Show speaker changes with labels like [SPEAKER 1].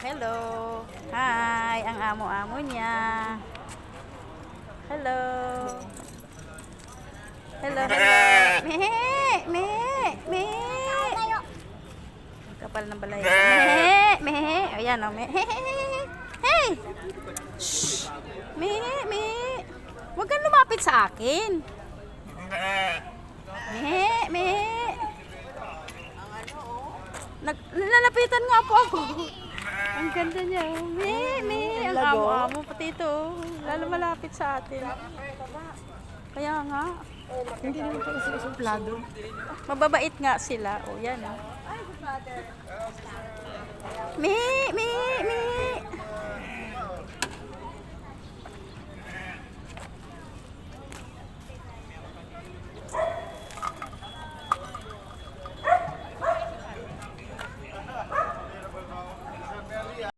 [SPEAKER 1] hello. Hi, ang amo-amo niya. Hello. Hello, hello. Mehe, mehe, mehe. Kapal ng balay. Mehe, mehe. Ayan, oh, mehe. Hey! Shh! Mehe, mehe. Huwag kang lumapit sa akin. Mehe, mehe. Nag nalalapitan nga po ako. Ang ganda niya. oh. Me, me. Ang amo-amo pati ito. Lalo malapit sa atin. Kaya nga.
[SPEAKER 2] Hindi naman pala sila suplado.
[SPEAKER 1] Mababait nga sila. O yan. Oh.